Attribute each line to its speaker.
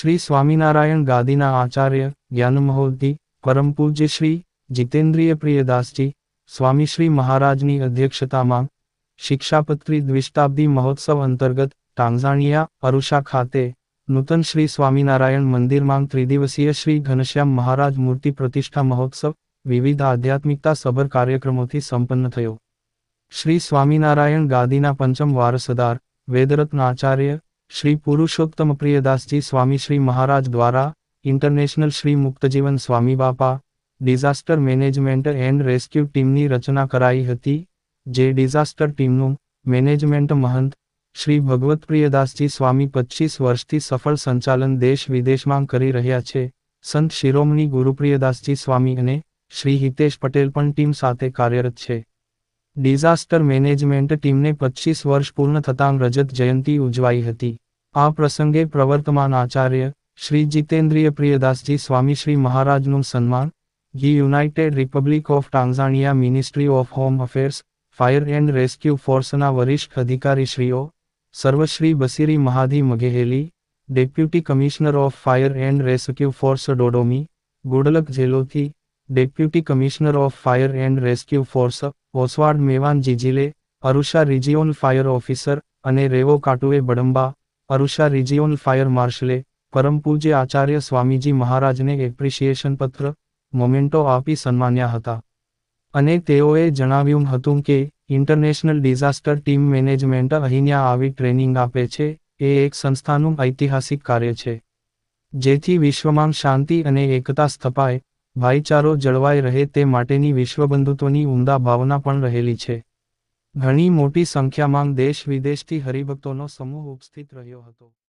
Speaker 1: શ્રી સ્વામિનારાયણ ગાદીના આચાર્ય જ્ઞાનમહોદી પરમ પૂજ્ય શ્રી જીતેન્દ્રિય પ્રિયદાસજી, સ્વામી શ્રી મહારાજની અધ્યક્ષતામાં શિક્ષાપત્રી દ્વિશતાબ્દી મહોત્સવ અંતર્ગત ટાંઝાણિયા, અરુષા ખાતે નૂતન શ્રી સ્વામિનારાયણ મંદિરમાં ત્રિદિવસીય શ્રી ઘનશ્યામ મહારાજ મૂર્તિ પ્રતિષ્ઠા મહોત્સવ વિવિધ આધ્યાત્મિકતા સભર કાર્યક્રમોથી સંપન્ન થયો. શ્રી સ્વામિનારાયણ ગાદીના પંચમ વારસદાર વેદરત્ન આચાર્ય શ્રી પુરુષોત્તમ પ્રિયદાસજી સ્વામી શ્રી મહારાજ દ્વારા ઇન્ટરનેશનલ શ્રી મુક્તજીવન સ્વામી બાપા, ડિઝાસ્ટર મેનેજમેન્ટ એન્ડ રેસ્ક્યુ ટીમની રચના કરાઈ હતી, જે ડિઝાસ્ટર ટીમનું મેનેજમેન્ટ મહંત શ્રી ભગવત પ્રિયદાસજી સ્વામી પચીસ વર્ષથી સફળ સંચાલન દેશ વિદેશમાં કરી રહ્યા છે. સંત શિરોમણી ગુરુપ્રિયદાસજી સ્વામી અને શ્રી હિતેશ પટેલ પણ ટીમ સાથે કાર્યરત છે. ડિઝાસ્ટર મેનેજમેન્ટ ટીમને પચીસ વર્ષ પૂર્ણ થતાં રજત જયંતી ઉજવાઈ હતી. આ પ્રસંગે પ્રવર્તમાન આચાર્ય શ્રી જીતેન્દ્રિય પ્રિયદાસજી સ્વામી શ્રી મહારાજનું સન્માન, the United Republic of Tanzania ministry of home affairs, fire and rescue ફોર્સના વરિષ્ઠ અધિકારીશ્રીઓ, સર્વશ્રી બસીરી મહાધી મઘેહેલી deputy commissioner of fire and rescue force Dodoma, Goodluck જેલોથી deputy commissioner of fire and rescue force Oswald મેવાન જીજીલે અરુષા રિજિયોન ફાયર ઓફિસર અને રેવો કાટુએ બડંબા, અરુષા region fire માર્શલે પરમ પૂજ્ય આચાર્ય સ્વામીજી મહારાજને એપ્રિશિએશન પત્ર મોમેન્ટો આપી સન્માન્યા હતા. અને તેઓએ જણાવ્યું હતું કે ઇન્ટરનેશનલ ડિઝાસ્ટર ટીમ મેનેજમેન્ટ અહીંયા આવી ટ્રેનિંગ આપે છે, એ એક સંસ્થાનું ઐતિહાસિક કાર્ય છે. જેથી વિશ્વમાં શાંતિ અને એકતા સ્થપાય ભાઈચારો જળવાઈ રહે તે માટેની વિશ્વબંધુત્વની ઉમદા ભાવના પણ રહેલી છે. ઘણી મોટી સંખ્યામાં દેશ વિદેશથી હરિભક્તોનો સમૂહ ઉપસ્થિત રહ્યો હતો.